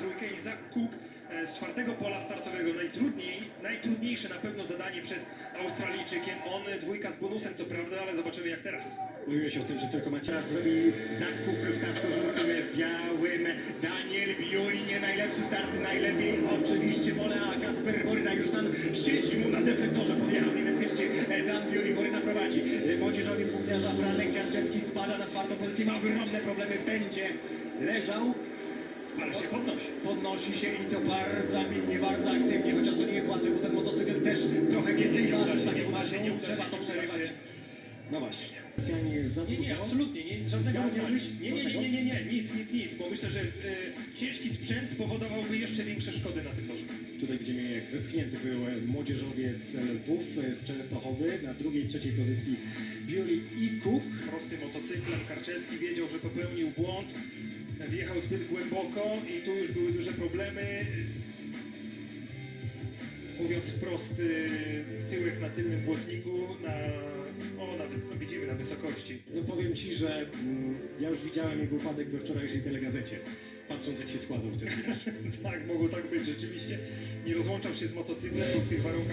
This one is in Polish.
trójkę i Zach Cook e, z czwartego pola startowego. Najtrudniej, najtrudniejsze na pewno zadanie przed Australijczykiem. On e, dwójka z bonusem, co prawda, ale zobaczymy jak teraz. Mówiłeś o tym, że tylko Macias zrobi zakup w kasku żółtym, białym. Daniel Biuli, nie najlepszy start, najlepiej oczywiście wolę, a Kacper Boryna już tam siedzi mu na deflektorze, podjechał niebezpiecznie. E, Dan Biuli, Boryna prowadzi. Młodzieżowiec włókniarza Franek Garczewski spada na czwartą pozycję, ma ogromne problemy, będzie leżał. Ale się podnosi. Podnosi się i to bardzo ambitnie, bardzo aktywnie, chociaż to nie jest łatwe, bo ten motocykl też trochę więcej waży, tak uda ma się, nie trzeba to przerywać. No właśnie. Specjalnie jest za Nie, nie, dużo. absolutnie, nie, żadnego się Nie, nie, nie, nie, nie, nie, nic, nic, nic, bo myślę, że e, ciężki sprzęt spowodowałby jeszcze większe szkody na tym torze. Tutaj widzimy, jak wypchnięty był młodzieżowiec Lwów z Częstochowy. Na drugiej, trzeciej pozycji Biuli i Cook. Prostym motocyklem Karczewski wiedział, że popełnił błąd, wjechał zbyt głęboko i tu już były duże problemy. Mówiąc wprost, y, tyłek na tylnym błotniku, na, o, na, no widzimy na wysokości. No powiem Ci, że mm, ja już widziałem jego upadek we wczorajszej telegazecie. Patrząc, jak się składał w wiraż. tak, mogło tak być rzeczywiście. Nie rozłączał się z motocyklem, bo w tych warunkach